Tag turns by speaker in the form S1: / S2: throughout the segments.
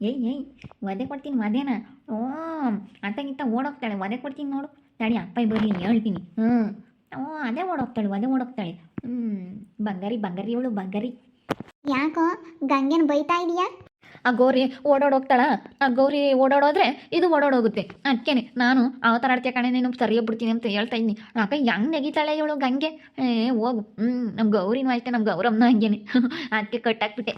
S1: ಏಯ್ ಏಯ್ ವಧೆ ಕೊಡ್ತೀನಿ ವಧೆನ. ಓ ಅತ್ತಗಿತ್ತ ಓಡೋಗ್ತಾಳೆ ವಧೆ ಕೊಡ್ತೀನಿ ನೋಡು. ತಡಿ ಅಪ್ಪ ಬರಲಿ ಹೇಳ್ತೀನಿ. ಹ್ಞೂ ಓ ಅದೇ ಓಡೋಗ್ತಾಳೆ ವಧೆ ಓಡೋಗ್ತಾಳೆ. ಹ್ಞೂ ಬಂಗಾರಿ ಬಂಗಾರಿ ಇವಳು ಬಂಗಾರಿ.
S2: ಯಾಕೋ ಗಂಗೆನ ಬೈತಾ ಇದೀಯಾ?
S1: ಆ ಗೌರಿ ಓಡಾಡೋಗ್ತಾಳ ಆ ಗೌರಿ ಓಡಾಡೋದ್ರೆ ಇದು ಓಡಾಡೋಗುತ್ತೆ ಅದಕ್ಕೇನೆ ನಾನು ಅವತಾರ ಆಡ್ತೀಯ ಕಣೆ ನೀನು ಸರಿಯಾಗಿ ಬಿಡ್ತೀನಿ ಅಂತ ಹೇಳ್ತಾ ಇದ್ದೀನಿ. ಅಕ್ಕ ಹೆಂಗೆ ನೆಗಿತಾಳೆ ಇವಳು ಗಂಗೆ? ಏ ಹೋಗು. ಹ್ಞೂ ನಮ್ಮ ಗೌರಿನೂ ಅಷ್ಟೇ ನಮ್ಮ ಗೌರಮ್ಮನೂ ಹಂಗೇನೆ. ಅದಕ್ಕೆ ಕಟ್ಟಾಕ್ಬಿಟ್ಟೆ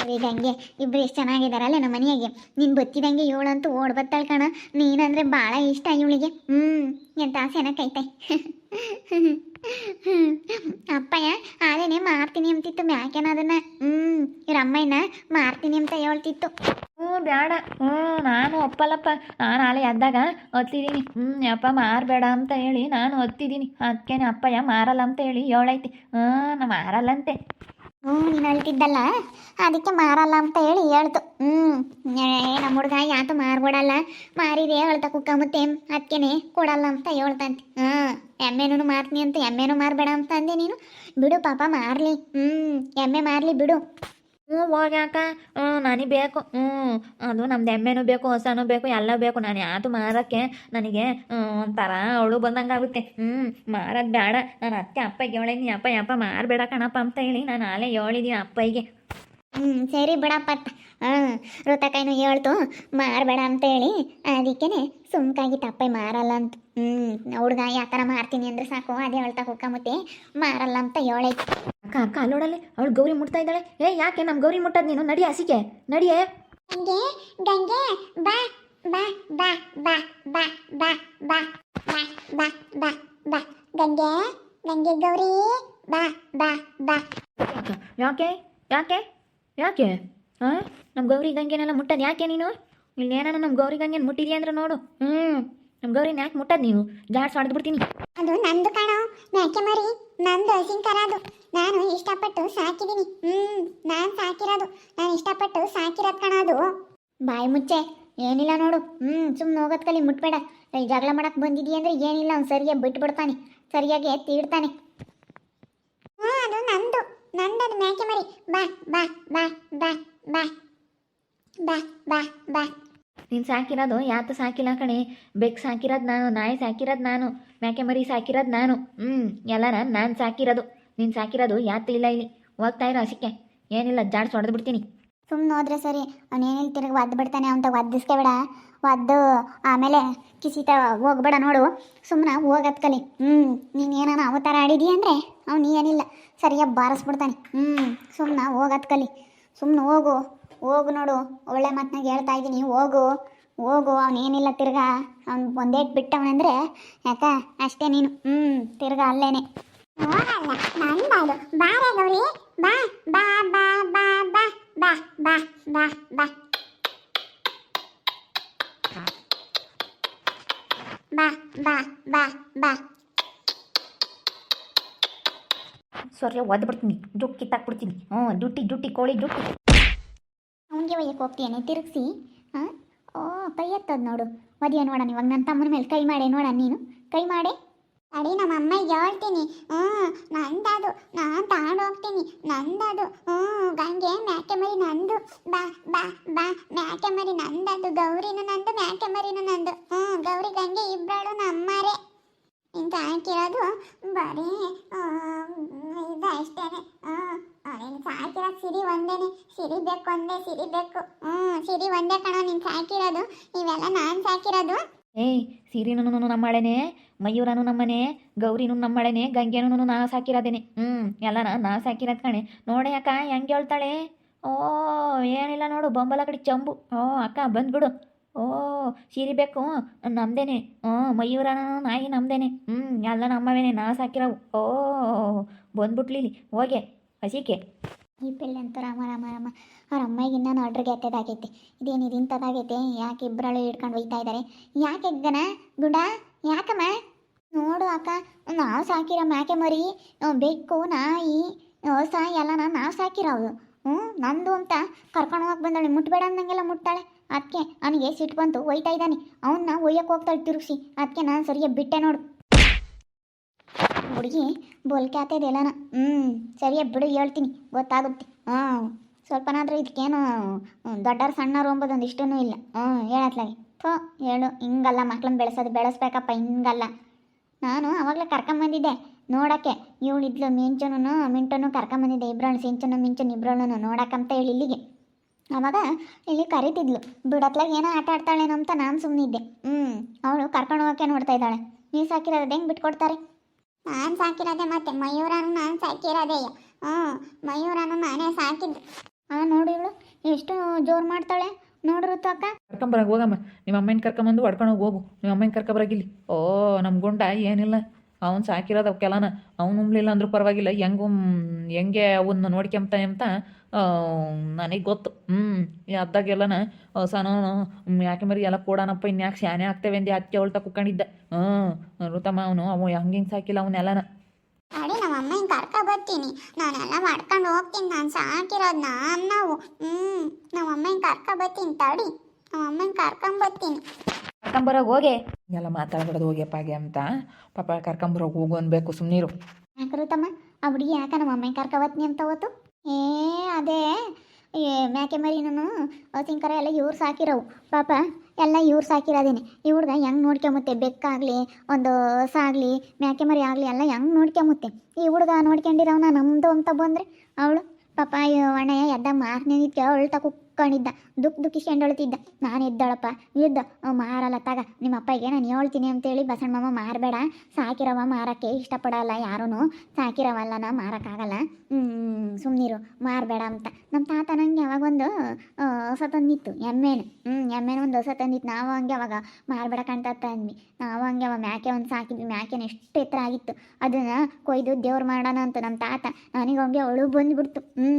S2: ಗೌರಿ ಗಂಗೆ ಇಬ್ರು ಎಷ್ಟು ಚೆನ್ನಾಗಿದಾರಲ್ಲ ನಮ್ಮ ಮನೆಯಾಗೆ. ನೀನು ಬತ್ತಿದಂಗೆ ಇವಳಂತೂ ಓಡ್ ಬತ್ತಾಳ ಕಣ. ನೀನಂದ್ರೆ ಭಾಳ ಇಷ್ಟ ಇವಳಿಗೆ. ಹ್ಞೂ ಎಂತ ಆಸೆನ ಕೈತಾಯಿ ಅಪ್ಪಯ್ಯ ಆದೇನೆ ಮಾರ್ತೀನಿ ಅಂತಿತ್ತು ಮ್ಯಾಕೆನ ಅದನ್ನ. ಹ್ಞೂ ಇವ್ರ ಮಾರ್ತೀನಿ ಅಂತ ಹೇಳ್ತಿತ್ತು.
S1: ಹ್ಞೂ ಬೇಡ ಹ್ಞೂ ನಾನು ಒಪ್ಪಲ್ಲಪ್ಪ. ನಾನು ಆಲೆ ಎದ್ದಾಗ ಒತ್ತಿದ್ದೀನಿ ಹ್ಞೂ ಅಪ್ಪ ಮಾರಬೇಡ ಅಂತ ಹೇಳಿ ನಾನು ಒತ್ತಿದ್ದೀನಿ ಅದಕ್ಕೇನೆ ಅಪ್ಪಯ್ಯ ಮಾರಲ್ಲ ಅಂತ ಹೇಳಿ ಹೇಳೈತಿ. ಹ್ಞೂ ನಾ ಮಾರಲ್ಲಂತೆ.
S2: ಹ್ಞೂ, ನೀನು ಅಳ್ತಿದ್ದಲ್ಲ ಅದಕ್ಕೆ ಮಾರಲ್ಲ ಅಂತ ಹೇಳಿ ಹೇಳ್ತು. ಹ್ಞೂ ನಮ್ಮ ಹುಡುಗ ಯಾತು ಮಾರ್ಬಿಡಲ್ಲ? ಮಾರಿದೆ ಹೇಳ್ತಾ ಕುಕ್ಕ ಮತ್ತೆ. ಅದಕ್ಕೇನೆ ಕೊಡಲ್ಲ ಅಂತ ಹೇಳ್ತಂತೆ. ಹಾಂ, ಎಮ್ಮೆನೂ ಮಾರ್ತೀನಿ ಅಂತ, ಎಮ್ಮೆನೂ ಮಾರಬೇಡ ಅಂತ ಅಂದೆ ನೀನು. ಬಿಡು ಪಾಪ, ಮಾರಲಿ. ಹ್ಞೂ ಎಮ್ಮೆ ಮಾರಲಿ ಬಿಡು.
S1: ಹ್ಞೂ ಹೋಗ್ಯಾಕ ಹ್ಞೂ, ನನಗೆ ಬೇಕು. ಹ್ಞೂ, ಅದು ನಮ್ದು ಎಮ್ಮೆನೂ ಬೇಕು, ಹೊಸನೂ ಬೇಕು, ಎಲ್ಲ ಬೇಕು. ನಾನು ಯಾವುದು ಮಾರೋಕ್ಕೆ ನನಗೆ ಒಂಥರ ಅವಳು ಬಂದಂಗೆ ಆಗುತ್ತೆ. ಹ್ಞೂ, ಮಾರೋದು ಬೇಡ ನಾನು ಅತ್ತೆ, ಅಪ್ಪಗೆ ಹೇಳಿದ್ದೀನಿ ಅಪ್ಪ, ಯಪ್ಪ ಮಾರಬೇಡ ಕಣಪ್ಪ ಅಂತ ಹೇಳಿ ನಾನು ಆಲೇ ಹೇಳಿದ್ದೀನಿ ಅಪ್ಪಗೆ
S2: ಹ್ಞೂ, ಸರಿ ಬಿಡಪ್ಪ ಹಾಂ ಋತಕಾಯಿನೂ ಹೇಳ್ತು, ಮಾರಬೇಡ ಅಂತ ಹೇಳಿ. ಅದಕ್ಕೇನೆ ಸುಮ್ಕಾಗಿ ತಪ್ಪೆ ಮಾರಲ್ಲ ಅಂತ. ಹ್ಞೂ, ಹುಡುಗ ಥರ ಮಾರ್ತೀನಿ ಅಂದ್ರೆ ಸಾಕು, ಅದೇ ಹೇಳ್ತಾ ಹೋಗ್ಕೊಂಬತ್ತೆ ಮಾರಲ್ಲ ಅಂತ ಹೇಳೈತಿ.
S1: ಅಕ್ಕ ಕಾ ನೋಡಲ್ಲಿ ಅವಳು ಗೌರಿ ಮುಟ್ತಾ ಇದ್ದಾಳೆ ಏ ಯಾಕೆ ನಮ್ಮ ಗೌರಿ ಮುಟ್ಟದ್ ನೀನು ನಡಿ ಹಸಿಕೆ ನಡಿಯೇ
S2: ಗಂಗೆ ಗಂಗೆ ಬಾ ಬಾ ಬಾ ಬಾ ಬಾ ಬಾ ಬಾ ಬಾ ಬಾ ಬಾ ಬಾ ಗಂಗೆ ಗಂಗೆ ಗೌರಿ ಬಾ ಬಾ ಬಾ
S1: ಯಾಕೆ ಯಾಕೆ ಯಾಕೆ ಹಾಂ ನಮ್ಮ ಗೌರಿ ಗಂಗೆನೆಲ್ಲ ಮುಟ್ಟೋದು ಯಾಕೆ ನೀನು ಇಲ್ಲಿ ಏನಾರ ನಮ್ಮ ಗೌರಿ ಗಂಗೆನ ಮುಟ್ಟಿದ್ಯಾ ಅಂದ್ರೆ ನೋಡು ಹ್ಞೂ ನಮ್ಮ ಗೌರಿನ ಯಾಕೆ ಮುಟ್ಟೋದು ನೀವು ಜಾಡ್ಸ್ ಹೊಡೆದು ಬಿಡ್ತೀನಿ.
S2: ಅದು ನಂದು ಕಣೋ. ಮೇಕೆ ಮರಿ? ನಂದು ಹಸಿಂಕರ ಅದು. ನಾನು ಇಷ್ಟಪಟ್ಟು ಸಾಕಿದ್ದೀನಿ ಹ್ಮ್ ನಾನು ಸಾಕಿರೋದು. ನಾನು ಇಷ್ಟಪಟ್ಟು ಸಾಕಿರೋದು ಕಣ ಅದು. ಬಾಯಿ ಮುಚ್ಚೆ. ಏನಿಲ್ಲ ನೋಡು. ಹ್ಮ್ ಸುಮ್ಮನೆ ಹೋಗೋದ್ ಕಲಿ ಮುಟ್ಬೇಡ. ಜಗಳ ಮಾಡಕ್ ಬಂದಿದೀಯ ಅಂದ್ರೆ ಏನಿಲ್ಲ ಅವ್ನು ಸರಿಯಾಗಿ ಬಿಟ್ಬಿಡ್ತಾನೆ. ಸರಿಯಾಗಿ ತೀಡ್ತಾನೆ. ಹ್ಞೂ ಅದು ನಂದು. ನಂದದು ಮ್ಯಾಕೆ ಮರಿ? ಬಾ ಬಾ ಬಾ ಬಾ ಬಾ ಬಾ ಬಾ ಬಾ.
S1: ನೀನು ಸಾಕಿರೋದು ಯಾತ ಸಾಕಿಲ್ಲ ಕಣೆ. ಬೆಕ್ಕು ಸಾಕಿರೋದು ನಾನು, ನಾಯಿ ಸಾಕಿರೋದು ನಾನು ಮ್ಯಾಕೆ ಮರಿ ಸಾಕಿರೋದು ನಾನು. ಹ್ಞೂ ಎಲ್ಲಾರ ನಾನು ಸಾಕಿರೋದು. ನೀನು ಸಾಕಿರೋದು ಯಾತ ಇಲ್ಲ ಇಲ್ಲಿ. ಹೋಗ್ತಾ ಇರೋ ಹಸಿಕೆ ಏನಿಲ್ಲ ಜಾಡ್ಸ್ ಹೊಡೆದು ಬಿಡ್ತೀನಿ.
S2: ಸುಮ್ಮನೆ ಹೋದ್ರೆ ಸರಿ. ಅವನೇನಿಲ್ಲ ತಿರುಗಿ ಒದ್ದು ಬಿಡ್ತಾನೆ ಅವಂತ ಒದ್ದಿಸ್ಕೋಬೇಡ ಒದ್ದು, ಆಮೇಲೆ ಕಿಸಿತ ಹೋಗ್ಬೇಡ ನೋಡು. ಸುಮ್ಮನೆ ಹೋಗತ್ ಕಲಿ. ಹ್ಞೂ ಏನಾನ ಅವತಾರ ಆಡಿದೀಯ ಅಂದರೆ, ಅವನು ಏನಿಲ್ಲ. ಸರಿಯಾಗಿ ಬಾರಿಸ್ಬಿಡ್ತಾನೆ. ಹ್ಞೂ ಸುಮ್ಮನೆ ಹೋಗತ್ ಕಲಿ. ಸುಮ್ಮನೆ ಹೋಗು. ಹೋಗು ನೋಡು ಒಳ್ಳೆ ಮಾತನಾಗ ಹೇಳ್ತಾ ಇದ್ದೀನಿ ಹೋಗು. ಹೋಗು ಅವನೇನಿಲ್ಲ ತಿರ್ಗಾ. ಅವ್ನು ಒಂದೇಟ್ ಬಿಟ್ಟವನಂದ್ರೆ ಯಾಕ? ಅಷ್ಟೇ ನೀನು. ಹ್ಞೂ ತಿರ್ಗಾ ಅಲ್ಲೇನೆ. ಹೋಗಲ್ಲ ನಂದದು ಬಾರೆ ಗೌರಿ. ಬಾ ಬಾ ಬಾ ಬಾ ಬಾ ಬಾ ಬಾ ಬಾ ಬಾ. ಬಾ ಬಾ ಬಾ ಬಾ.
S1: ಸೊರ್ಯ ಒದ್ದು ಬಿಡ್ತೀನಿ ದುಡ್ಡು ಕಿತ್ತಾಕ್ಬಿಡ್ತೀನಿ. ಹ್ಞೂ ದುಟ್ಟಿ ದುಟ್ಟಿ ಕೋಳಿ ದುಟ್ಟಿ
S2: ಅವನಿಗೆ ಒಯ್ಯಕ್ಕೆ ಹೋಗ್ತೀಯನೆ, ತಿರುಗಿಸಿ. ಹಾಂ? ಓ ಕೈ ಎತ್ತದ ನೋಡು. ಮದುವೆ ನೋಡೋಣ ಇವಾಗ ನನ್ನ ತಮ್ಮನ ಮೇಲೆ ಕೈ ಮಾಡೆ ನೋಡ ನೀನು. ಕೈ ಮಾಡೆ. ಅಡಿ, ನಮ್ಮ ಅಮ್ಮಗೆ ಹೇಳ್ತೀನಿ. ಹ್ಞೂ, ನಂದದು. ನಾನು ತಗೊಂಡು ಹೋಗ್ತೀನಿ ನಂದದು. ಹ್ಞೂ, ಗಂಗೆ ಮ್ಯಾಕೆ ಮರಿ ನಂದು. ಬಾ ಬಾ ಬಾ. ಮ್ಯಾಕೆ ಮರಿ ನಂದದು. ಗೌರಿನ ನಂದು ಮ್ಯಾಕೆ ಮರಿನ ನಂದು. ಹ್ಞೂ, ಗೌರಿ, ಗಂಗೆ ಇಬ್ಬರಳು ನಮ್ಮರೇ ಇಂತ ಹಾಕಿರೋದು ಬರೀ ಇದು ಅಷ್ಟೇನೆ ನೀನು ಸಿರಿ ಒಂದೇನೆ ಸಿರಿ ಬೇಕು ಒಂದೇ, ಸಿರಿ ಬೇಕು. ಹ್ಞೂ ಸಿರಿ ಒಂದೇ ಕಣ, ನೀನು ಸಾಕಿರೋದು ಇವೆಲ್ಲ ನಾನು ಸಾಕಿರೋದು
S1: ಏಯ್ ಸೀರಿನೂ ನಮ್ಮಳೆನೆ, ಮಯೂರನು ನಮ್ಮನೆ, ಗೌರಿನೂ ನಮ್ಮಳೆನೆ ಗಂಗೆನೂ ನಾ ಸಾಕಿರೋದೇನೆ ಹ್ಞೂ ಎಲ್ಲ ನಾ ಸಾಕಿರೋದು ಕಣೆ. ನೋಡೆ ಅಕ್ಕ, ಹೆಂಗೆ ಹೇಳ್ತಾಳೆ? ಓ, ಏನಿಲ್ಲ ನೋಡು, ಬೊಂಬಲ ಕಡೆ ಚಂಬು. ಓ, ಅಕ್ಕ, ಬಂದ್ಬಿಡು. ಓ, ಸೀರೆ ಬೇಕು. ನಮ್ದೇನೆ. ಹ್ಞೂ ಮಯೂರ ನಾಯಿ ನಮ್ದೇನೆ. ಹ್ಞೂ ಎಲ್ಲ ನಮ್ಮವೇನೆ. ನಾ ಸಾಕಿರೋವು. ಓ, ಬಂದ್ಬಿಟ್ಲಿಲಿ. ಹೋಗೆ, ಹಸಿಕೆ.
S2: ಈ ಪಿಲ್ಲೆ ಅಂತ ರಾಮ ರಾಮ ರಾಮ. ಅವ್ರ ಅಮ್ಮಗೆ ಇನ್ನೂ ಆರ್ಡ್ರಿಗೆ ಎತ್ತದಾಗೈತೆ. ಇದೇನು ಇದು ಇಂಥದ್ದಾಗೈತೆ? ಯಾಕೆ ಇಬ್ಬರಳು ಹಿಡ್ಕೊಂಡು ಒಯ್ತಾ ಇದ್ದಾರೆ ಯಾಕೆ ಗನ ಗುಂಡ? ಯಾಕಮ್ಮ? ನೋಡು ಅಕ್ಕ, ನಾವು ಸಾಕಿರೋ ಮ್ಯಾಕೆ ಮರಿ ಬೆಕ್ಕು ನಾಯಿ, ಹೊಸ ಎಲ್ಲ ನಾವು ಸಾಕಿರೋದು ಹ್ಞೂ, ನಂದು ಅಂತ ಕರ್ಕೊಂಡು ಹೋಗಿ ಬಂದಾಳೆ, ಮುಟ್ಬೇಡ ಅಂದಂಗೆಲ್ಲ ಮುಟ್ತಾಳೆ. ಅದಕ್ಕೆ ಅವನಿಗೆ ಸಿಟ್ಟು ಬಂತು, ಒಯ್ತಾ ಇದ್ದಾನೆ. ಅವನ್ನ ಒಯ್ಯಕ್ಕೆ ಹೋಗ್ತಾಳೆ, ತಿರುಗಿಸಿ. ಅದಕ್ಕೆ ನಾನು ಸರಿಯಾಗಿ ಬಿಟ್ಟೆ ನೋಡು. ಹುಡುಗಿ ಎಲ್ಲನ. ಹ್ಞೂ, ಸರಿಯಾಗಿ ಬಿಡು, ಹೇಳ್ತೀನಿ, ಗೊತ್ತಾಗುತ್ತೆ. ಹಾಂ ಸ್ವಲ್ಪನಾದರೂ ಇದಕ್ಕೇನು ದೊಡ್ಡವ್ರು ಸಣ್ಣವ್ರು ಅಂಬೋದೊಂದು ಇಷ್ಟೂ ಇಲ್ಲ. ಹ್ಞೂ, ಹೇಳತ್ಲಾಗೆ. ಥೋ, ಹೇಳು, ಹಿಂಗಲ್ಲ, ಮಕ್ಳನ್ನ ಬೆಳೆಸೋದು, ಬೆಳೆಸ್ಬೇಕಪ್ಪ, ಹಿಂಗಲ್ಲ. ನಾನು ಅವಾಗಲೇ ಕರ್ಕೊಂಬಂದಿದ್ದೆ. ನೋಡೋಕ್ಕೆ ಇವಳಿದ್ಲು ಮಿಂಚುನು ಮಿಂಟನು ಕರ್ಕೊಂಬಂದಿದ್ದೆ ಇಬ್ರಳು ಸಿಂಚನು ಮಿಂಚುನು ಇಬ್ರಣ್ಣನು ನೋಡಕ್ಕಂತ ಹೇಳಿ ಇಲ್ಲಿಗೆ. ಅವಾಗ ಇಲ್ಲಿ ಕರಿತಿದ್ಲು ಬಿಡತ್ಲಾಗ ಏನೋ ಆಟ ಆಡ್ತಾಳೇನೋ ಅಂತ ನಾನು ಸುಮ್ಮನಿದ್ದೆ ಹ್ಞೂ ಅವಳು ಕರ್ಕೊಂಡು ಹೋಗೋಕೆ ನೋಡ್ತಾ ಇದ್ದಾಳೆ. ನೀವು ಸಾಕಿರೋದು ಹೆಂಗೆ ಬಿಟ್ಕೊಡ್ತಾರೆ? ನಾನು ಸಾಕಿರೋದೆ ಮತ್ತೆ ಮಯೂರನು ನಾನು ಸಾಕಿರೋದೇ. ಹ್ಞೂ ಮಯೂರನು ನಾನೇ ಸಾಕಿದ್ದು. ಹಾಂ ನೋಡಿ ಇವಳು ಎಷ್ಟು ಜೋರು ಮಾಡ್ತಾಳೆ. ನೋಡ್ರು ಅಕ್ಕ
S3: ಕರ್ಕೊಂಬರಾಗ ಹೋಗಮ್ಮ ನಿಮ್ಮ ಅಮ್ಮನ ಕರ್ಕೊಂಬಂದು ಹೊಡ್ಕೊಂಡು ಹೋಗು ನಿಮ್ಮ ಅಮ್ಮನ ಕರ್ಕೊಂಬರಾಗಿಲ್ಲಿ ಓ ನಮ್ಮ ಗುಂಡ ಏನಿಲ್ಲ. ಅವ್ನು ಸಾಕಿರೋದು ಅವಕ್ಕೆಲ್ಲನ ಅವ್ನು ಉಮ್ಲಿಲ್ಲ ಅಂದ್ರೂ ಪರವಾಗಿಲ್ಲ ಹೆಂಗು ಹೆಂಗೆ ಅವನ್ನ ನೋಡ್ಕೊಂಬ್ತ ಅಂತ ನನಗೆ ಗೊತ್ತು. ಹ್ಞೂ ಅದಾಗೆಲ್ಲನ ಸನೋನು ಯಾಕೆ ಮರಿ ಎಲ್ಲ ಕೊಡೋಣಪ್ಪ ಇನ್ಯಾಕೆ ಶಾನೆ ಆಗ್ತೇವೆ ಅಂದು ಅತ್ತೆ ಅವಳು ಕುಕ್ಕೊಂಡಿದ್ದ. ಹ್ಞೂ ಋತಮ್ಮ ಅವನು ಅವ ಹಂಗೆ ಹಿಂಗೆ ಸಾಕಿಲ್ಲ ಅವನ್ನೆಲ್ಲನ
S2: ಅಡಿ ನಮ್ಮ ಅಮ್ಮನ ಕರ್ಕ ಬರ್ತೀನಿ. ನಾನೆಲ್ಲ ಮಾಡ್ಕೊಂಡು ಹೋಗ್ತೀನಿ ನಾನು ಸಾಕಿರೋದು ನಾನು ನಾವು ಹ್ಞೂ ನಮ್ಮ ಅಮ್ಮನ ಕರ್ಕ ಬರ್ತೀನಿ ತಡಿ. ನಮ್ಮ ಅಮ್ಮನ ಕರ್ಕೊಂಬರ್ತೀನಿ.
S1: ಕರ್ಕೊಂಬರೋಗಿ ಹೋಗೆ.
S3: ಎಲ್ಲ ಮಾತಾಡ್ಬಿಡೋದು ಹೋಗ್ಯಪ್ಪ ಹಾಗೆ ಅಂತ. ಪಾಪ ಕರ್ಕೊಂಬರೋಗಿ ಹೋಗು ಅನ್ಬೇಕು ಯಾಕರಿ
S2: ತಮ್ಮ ಆ ಹುಡುಗಿ ಯಾಕ ನಮ್ಮ ಅಮ್ಮ ಕರ್ಕವತ್ನಿ ಅಂತ ಹೋತು? ಏ, ಅದೇ. ಏ, ಮ್ಯಾಕೆ ಮರಿನೂ ಸಿಂಕರ ಎಲ್ಲ ಇವ್ರು ಸಾಕಿರೋವು. ಪಾಪ, ಎಲ್ಲ ಇವ್ರು ಸಾಕಿರೋದೇನೆ. ಈ ಹುಡ್ಗ ಹೆಂಗೆ ನೋಡ್ಕೊಂಬತ್ತೆ? ಬೆಕ್ಕಾಗಲಿ ಒಂದು ಸಾಗಲಿ ಮ್ಯಾಕೆ ಮರಿ ಆಗಲಿ, ಎಲ್ಲ ಹೆಂಗೆ ನೋಡ್ಕೊಂಬತ್ತೆ? ಈ ಹುಡ್ಗ ನೋಡ್ಕೊಂಡಿರೋನ ನಮ್ಮದು ಅಂತ ಬಂದರೆ, ಅವಳು ಪಾಪ ಅಣ್ಣ ಎದ್ದ ಮಾರ್ನೇ ಅವಳು ಅಳ್ತಾ ಕುಕ್ಕೊಂಡಿದ್ದ ದುಃಖ ದುಃಖಿಸ್ಕೊಂಡು ಅಳ್ತಿದ್ದ ನಾನು ಎದ್ದಳಪ್ಪ, ಎದ್ದ. ತಗ ನಿಮ್ಮ ಅಪ್ಪಗೆ ನಾನು ಹೇಳ್ತೀನಿ ಅಂತೇಳಿ ಬಸಣ್ಣಮ್ಮ ಮಾರಬೇಡ. ಸಾಕಿರವ ಮಾರಕ್ಕೆ ಇಷ್ಟಪಡಲ್ಲ ಯಾರೂ ಸಾಕಿರವಲ್ಲನ ಮಾರಕ್ಕಾಗಲ್ಲ. ಸುಮ್ಮನಿರು ಮಾರಬೇಡ ಅಂತ. ನಮ್ಮ ತಾತ ನಂಗೆ ಯಾವಾಗ ಒಂದು ಹೊಸ ತಂದಿತ್ತು, ಎಮ್ಮೆನು. ಹ್ಞೂ ಎಮ್ಮೆನ ಒಂದು ಹೊಸ ತಂದಿತ್ತು. ನಾವು ಹಂಗೆ ಅವಾಗ ಮಾರಬೇಡ ಕಾಣ್ತಾ ಅಂದ್ವಿ. ನಾವು ಹಂಗೆ ಅವ ಮ್ಯಾಕೆ ಒಂದು ಸಾಕಿದ್ವಿ ಮ್ಯಾಕೆನ ಎಷ್ಟು ಎತ್ತರ ಆಗಿತ್ತು. ಅದನ್ನು ಕೊಯ್ದು ದೇವ್ರು ಮಾಡೋಣ ಅಂತ ನಮ್ಮ ತಾತ. ನನಗೆ ಹಂಗೆ ಅವಳು ಬಂದ್ಬಿಡ್ತು. ಹ್ಞೂ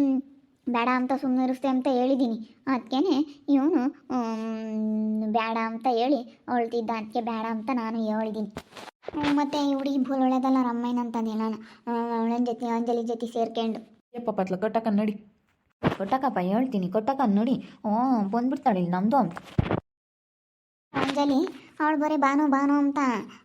S2: ಬೇಡ ಅಂತ ಸುಮ್ಮನೆ ಇರಿಸ್ತೆ ಅಂತ ಹೇಳಿದ್ದೀನಿ. ಅದಕ್ಕೇನೆ ಇವನು ಬೇಡ ಅಂತ ಹೇಳಿ ಹೊಳ್ತಿದ್ದ ಅದಕ್ಕೆ ಬೇಡ ಅಂತ ನಾನು ಹೇಳಿದ್ದೀನಿ ಮತ್ತೆ ಈ ಹುಡುಗಿ ಭೂಲ್ ಒಳ್ಳೆದಲ್ಲ ರಮ್ಮಯ್ಯನ ಅಂತಂದೆ ನಾನು. ಅವಳ ಜೊತೆ ಅಂಜಲಿ ಜೊತೆ ಸೇರ್ಕೊಂಡು.
S3: ಏಪ್ಪ ಪತ್ಲ ಕೊಟ್ಟಕ್ಕ ನಡಿ
S1: ಕೊಟ್ಟಕ್ಕಪ್ಪ ಹೇಳ್ತೀನಿ ಕೊಟ್ಟಕ್ಕ ನೋಡಿ ಓ ಬಂದ್ಬಿಡ್ತಾಳೆ ಇಲ್ಲಿ ನಮ್ಮದು ಅಂತ.
S2: ಅಂಜಲಿ ಅವಳು ಬರೀ ಬಾನು ಬಾನು ಅಂತ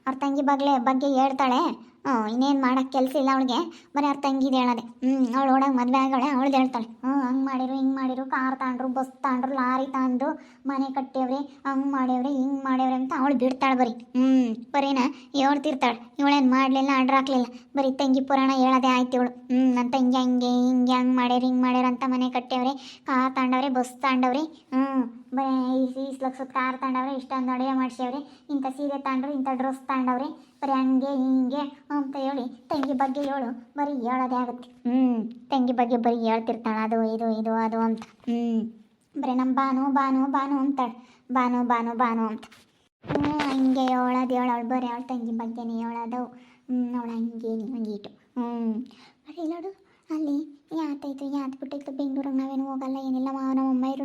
S2: ಅವ್ರ ತಂಗಿ ಬಗ್ಲೆ ಬಗ್ಗೆ ಹೇಳ್ತಾಳೆ. ಹ್ಞೂ, ಇನ್ನೇನು ಮಾಡೋಕ್ಕೆ ಕೆಲಸ ಇಲ್ಲ ಅವಳಿಗೆ. ಬರೀ ಅವ್ರ ತಂಗಿದು ಹೇಳೋದೆ. ಹ್ಞೂ ಅವಳು ಓಡಾಗ ಮದುವೆ ಆಗೋಳೆ, ಅವಳ್ದು ಹೇಳ್ತಾಳೆ. ಹ್ಞೂ, ಹಂಗೆ ಮಾಡಿರು, ಹಿಂಗೆ ಮಾಡಿರು, ಕಾರ್ ತಾಂಡ್ರು, ಬಸ್ ತಾಂಡ್ರು, ಲಾರಿ ತಗೊಂಡ್ರು ಮನೆ ಕಟ್ಟೇವ್ರಿ, ಹಂಗೆ ಮಾಡ್ಯವ್ರಿ, ಹಿಂಗೆ ಮಾಡ್ಯವ್ರಿ ಅಂತ ಅವಳು ಬಿಡ್ತಾಳೆ ಬರೀ. ಹ್ಞೂ ಬರೀನ? ಹೇಳ್ತಿರ್ತಾಳೆ. ಇವಳೇನು ಮಾಡಲಿಲ್ಲ ಆರ್ಡ್ರ್ ಹಾಕ್ಲಿಲ್ಲ. ಬರೀ ತಂಗಿ ಪುರಾಣ ಹೇಳೋದೇ ಆಯ್ತು ಇವಳು. ಹ್ಞೂ ನನ್ನ ತಂಗಿ ಹಂಗೆ, ಹಿಂಗೆ, ಹಂಗೆ ಮಾಡ್ಯಾರ ಹಿಂಗೆ ಮಾಡ್ಯಾರ ಅಂತ ಮನೆ ಕಟ್ಟೇವ್ರಿ, ಕಾರ್ ತಾಂಡವ್ರಿ, ಬಸ್ ತಾಂಡವ್ರಿ. ಹ್ಞೂ ಬರೀ ಈಸ್ ಲಕ್ಷದ ಕಾರ್ ತಗೊಂಡವ್ರೆ ಇಷ್ಟೊಂದು ಅಡುಗೆ ಮಾಡಿಸ್ಯವ್ರಿ ಇಂಥ ಸೀರೆ ತಗೊಂಡ್ರು ಇಂಥ ಡ್ರೆಸ್ ತಗೊಂಡವ್ರಿ ಬರೀ ಹಂಗೆ ಹಿಂಗೆ ಅಂತ ಹೇಳಿ ತಂಗಿ ಬಗ್ಗೆ ಹೇಳು ಬರೀ ಹೇಳೋದೇ ಆಗುತ್ತೆ. ಹ್ಞೂ ತಂಗಿ ಬಗ್ಗೆ ಬರೀ ಹೇಳ್ತಿರ್ತಾಳೆ ಅದು ಇದು ಇದು ಅದು ಅಂತ. ಹ್ಞೂ ಬರೀ ನಮ್ಮ ಬಾನು ಬಾನು ಬಾನು ಅಂತಾಳೆ ಬಾನು ಬಾನು ಬಾನು ಅಂತ. ಹ್ಞೂ ಹಂಗೆ ಹೇಳೋದು ಹೇಳೋಳು ಬರೀ ಅವಳ ತಂಗಿ ಬಗ್ಗೆನೇ ಹೇಳೋದು. ಹ್ಞೂ ಅವಳು ಹಂಗೆ ಇಟ್ಟು. ಹ್ಞೂ ಬರೀ ನೋಡು ಅಲ್ಲಿ ಯಾತಾಯ್ತು ಯಾತ್ ಬಿಟ್ಟಿತ್ತು ಬೆಂಗಳೂರಿಗೆ ನಾವೇನು ಹೋಗಲ್ಲ ಏನಿಲ್ಲ ಮಾವನ ನಮ್ಮ ಅಮ್ಮ ಇರು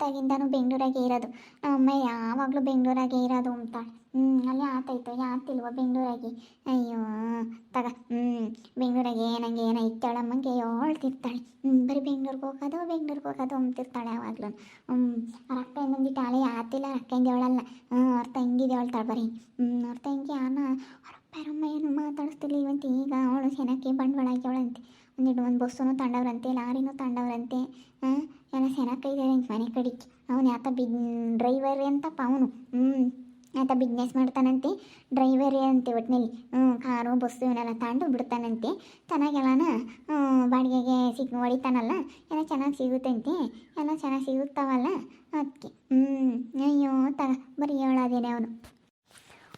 S2: ಹುಟ್ಟಾಗಿಂದನೂ ಬೆಂಗಳೂರಾಗೆ ಇರೋದು. ನಮ್ಮ ಅಮ್ಮ, ಯಾವಾಗಲೂ ಬೆಂಗಳೂರಾಗೆ ಇರೋದು ಅಂತಾಳೆ ಹ್ಞೂ ಅಲ್ಲಿ ಆತಾಯ್ತು, ಯಾತಿಲ್ವ ಬೆಂಗಳೂರಾಗೆ? ಅಯ್ಯೋ, ತಗ ಹ್ಞೂ ಬೆಂಗಳೂರಾಗೆ ಏನಂಗೆ ಏನೋ ಇತ್ತಾಳಮ್ಮಂಗೆ ಹೇಳ್ತಿರ್ತಾಳೆ. ಹ್ಞೂ ಬರೀ ಬೆಂಗ್ಳೂರಿಗೆ ಹೋಗೋದು ಬೆಂಗ್ಳೂರಿಗೆ ಹೋಗೋದು ಅಂತಿರ್ತಾಳೆ ಯಾವಾಗಲೂ. ಹ್ಞೂ ಅವ್ರ ಅಕ್ಕ ಇನ್ನೊಂದಿಟ್ಟು ಆಳೆ ಆತಿಲ್ಲ ಅಕ್ಕಂದು ಹೇಳಲ್ಲ ಹ್ಞೂ ಅವ್ರ ತಂಗಿದು ಹೇಳ್ತಾಳೆ ಬರೀ. ಹ್ಞೂ ಅವ್ರ ತಂಗಿ ಅನ್ನ ಅವ್ರ ಅಪ್ಪ ಏನು ಮಾತಾಡಿಸ್ತಿಲ್ಲ ಇವಂತ ಈಗ ಅವಳು ಸೆನಕ್ಕೆ ಬಂಡವಾಳ ಹಾಕ್ಯವಳಂತೆ ಒಂದಿಟ್ಟು ಒಂದು ಬಸ್ಸನ್ನು ತಂಡವ್ರಂತೆ ಲಾರಿನೂ ತಂಡವ್ರಂತೆ ಎಲ್ಲ ಸೆನಕ್ಕೈದೆ ಮನೆ ಕಡಿಗೆ ಅವನು ಯಾತ ಬಿಗ್, ಡ್ರೈವರ್ ಅಂತಪ್ಪ ಅವನು. ಹ್ಞೂ ಆತ ಬಿಸ್ನೆಸ್ ಮಾಡ್ತಾನಂತೆ, ಡ್ರೈವರ್ ಅಂತೆ ಒಟ್ಟಿನಲ್ಲಿ ಹ್ಞೂ ಕಾರು, ಬಸ್ಸು ಇವನ್ನೆಲ್ಲ ತಗೊಂಡು ಬಿಡ್ತಾನಂತೆ. ಚೆನ್ನಾಗೆಲ್ಲನ ಬಾಡಿಗೆಗೆ ಸಿಗ್, ಹೊಡಿತಾನಲ್ಲ, ಎಲ್ಲ ಚೆನ್ನಾಗಿ ಸಿಗುತ್ತಂತೆ. ಎಲ್ಲ ಚೆನ್ನಾಗಿ ಸಿಗುತ್ತಾವಲ್ಲ ಅದಕ್ಕೆ ಹ್ಞೂ ಅಯ್ಯೋ ತ ಬರೀ ಹೇಳೋದೇನೆ ಅವನು.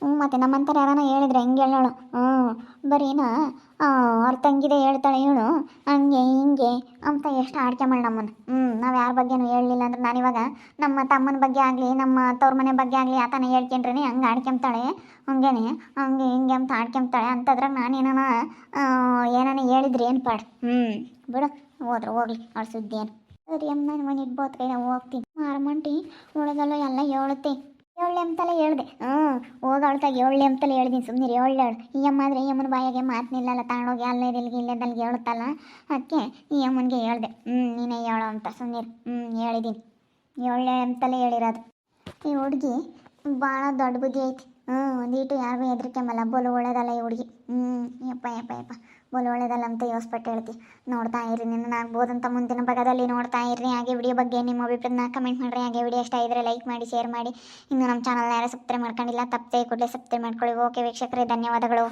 S2: ಹ್ಞೂ ಮತ್ತು ನಮ್ಮಂತರ ಯಾರನ ಹೇಳಿದ್ರೆ ಹೆಂಗೆ ಹೇಳೋಳು? ಹ್ಞೂ ಬರೀನಾ ಅವ್ರ ತಂಗಿದೆ ಹೇಳ್ತಾಳೆ ಇವಳು ಹಂಗೆ, ಹಿಂಗೆ ಅಂತ ಎಷ್ಟು ಆಡ್ಕೊಂಬಳ ನಮ್ಮನ್ನು. ಹ್ಞೂ ನಾವು ಯಾರ ಬಗ್ಗೆನೂ ಹೇಳಲಿಲ್ಲ ಅಂದ್ರೆ ನಾನಿವಾಗ ನಮ್ಮ ತಮ್ಮನ ಬಗ್ಗೆ ಆಗಲಿ, ನಮ್ಮ ತವ್ರ ಮನೆ ಬಗ್ಗೆ ಆಗಲಿ ಆತನ ಹೇಳ್ಕೊಂಡ್ರೆ ಹಂಗೆ ಆಡ್ಕೊಂತಾಳೆ ಹಂಗೇನೆ, ಹಂಗೆ, ಹಿಂಗೆ ಅಂತ ಆಡ್ಕೊಂತಾಳೆ ಅಂತದ್ರಾಗ ನಾನೇನ ಏನನ ಹೇಳಿದ್ರಿ ಏನು ಪಾಡು? ಹ್ಞೂ ಬಿಡು, ಹೋದ್ರೆ, ಹೋಗ್ಲಿ ಅವ್ಳ ಸುದ್ದಿ ಏನು ಸರಿ ಅಮ್ಮ, ನಾನು ಮನೆ ಇಡ್ಬೋದು ಕೈ ಹೋಗ್ತೀನಿ. ಮಾರಮಂಟಿ ಉಳಿದಲ್ಲ ಎಲ್ಲ ಹೇಳುತ್ತೆ. ಏಳ್ಳೆ ಅಂತಲೇ ಹೇಳ್ದೆ. ಹ್ಞೂ ಹೋಗಾಳ್ತಾಗ ಏಳ್ಳೆ ಅಂತಲೇ ಹೇಳ್ದೀನಿ ಸುಮ್ಮನೆ ಏಳ್ಳೆ ಈ ಅಮ್ಮ ಆದರೆ ಈ ಅಮ್ಮನ ಬಾಯಾಗೆ ಮಾತು ನಿಲ್ಲಲ್ಲ ತಗೊಂಡೋಗಿ ಅಲ್ಲೇ ಇಲ್ಲಿಗೆ ಇಲ್ಲೇದಲ್ಲಿ ಹೇಳುತ್ತಲ್ಲ ಅದಕ್ಕೆ ಈ ಅಮ್ಮನಿಗೆ ಹೇಳ್ದೆ. ಹ್ಞೂ, ನೀನೇ ಹೇಳು ಅಂತ ಸುಮ್ಮನೆ ಹ್ಞೂ ಹೇಳಿದ್ದೀನಿ ಏಳ್ಳೆ ಅಂತಲೇ ಹೇಳಿರೋದು. ಈ ಹುಡುಗಿ ಭಾಳ ದೊಡ್ಡ ಬುದ್ಧಿ ಐತಿ. ಹ್ಞೂ ಒಂದೀಟು ಯಾರಿಗೂ ಹೆದರಿಕೆಂಬಲ್ಲ ಬೋಲು ಒಳ್ಳೇದಲ್ಲ ಈ ಹುಡುಗಿ. ಹ್ಞೂ ಯಪ್ಪ ಯಪ್ಪ ಯಪ್ಪ. ಬೋಲ್ ಒಳ್ಳೇದಲ್ಲ ಅಂತ ಯೋಸ್ಪಟ್ಟು ಹೇಳ್ತಿ. ನೋಡ್ತಾ ಇರಿ ನಿನ್ನ ಆಗ್ಬೋದಂತ ಮುಂದಿನ ಭಾಗದಲ್ಲಿ ನೋಡ್ತಾ ಇರ್ರಿ. ಹಾಗೆ ವಿಡಿಯೋ ಬಗ್ಗೆ ನಿಮ್ಮ ಅಭಿಪ್ರಾಯನ ಕಮೆಂಟ್ ಮಾಡಿರಿ. ಹಾಗೆ ವಿಡಿಯೋ ಇಷ್ಟ ಇದ್ದರೆ ಲೈಕ್ ಮಾಡಿ ಶೇರ್ ಮಾಡಿ. ಇನ್ನು ನಮ್ಮ ಚಾನಲ್ ಯಾರು ಸಬ್ಸ್ಕ್ರೈಬ್ ಮಾಡ್ಕೊಂಡಿಲ್ಲ, ತಪ್ಪದೆ ಕೂಡಲೇ ಸಬ್ಸ್ಕ್ರೈಬ್ ಮಾಡ್ಕೊಳ್ಳಿ. ಓಕೆ ವೀಕ್ಷಕರೇ, ಧನ್ಯವಾದಗಳು.